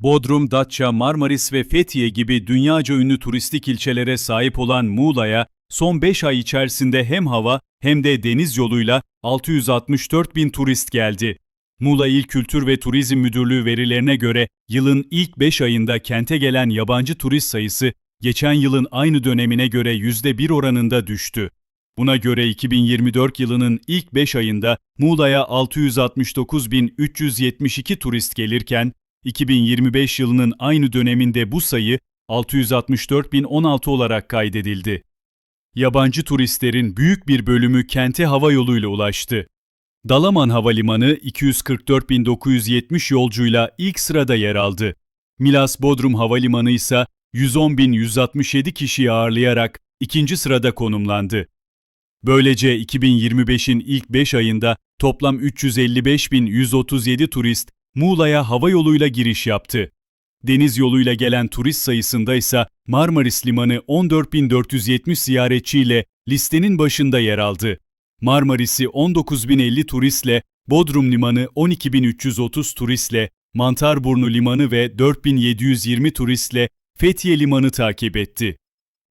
Bodrum, Datça, Marmaris ve Fethiye gibi dünyaca ünlü turistik ilçelere sahip olan Muğla'ya son 5 ay içerisinde hem hava hem de deniz yoluyla 664 bin turist geldi. Muğla İl Kültür ve Turizm Müdürlüğü verilerine göre yılın ilk 5 ayında kente gelen yabancı turist sayısı geçen yılın aynı dönemine göre %1 oranında düştü. Buna göre 2024 yılının ilk 5 ayında Muğla'ya 669.372 turist gelirken, 2025 yılının aynı döneminde bu sayı 664.016 olarak kaydedildi. Yabancı turistlerin büyük bir bölümü kente hava yoluyla ulaştı. Dalaman Havalimanı 244.970 yolcuyla ilk sırada yer aldı. Milas Bodrum Havalimanı ise 110.167 kişiyi ağırlayarak ikinci sırada konumlandı. Böylece 2025'in ilk 5 ayında toplam 355.137 turist Muğla'ya hava yoluyla giriş yaptı. Deniz yoluyla gelen turist sayısında ise Marmaris Limanı 14.470 ziyaretçiyle listenin başında yer aldı. Marmaris'i 19.050 turistle, Bodrum Limanı 12.330 turistle, Mantarburnu Limanı ve 4.720 turistle Fethiye Limanı takip etti.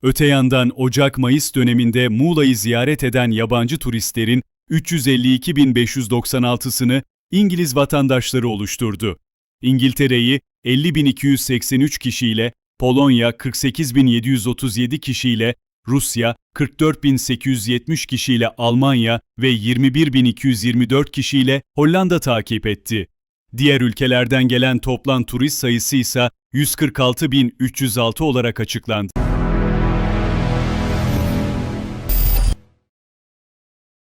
Öte yandan Ocak-Mayıs döneminde Muğla'yı ziyaret eden yabancı turistlerin 352.596'sını İngiliz vatandaşları oluşturdu. İngiltere'yi 50.283 kişiyle, Polonya 48.737 kişiyle, Rusya 44.870 kişiyle Almanya ve 21.224 kişiyle Hollanda takip etti. Diğer ülkelerden gelen toplam turist sayısı ise 146.306 olarak açıklandı.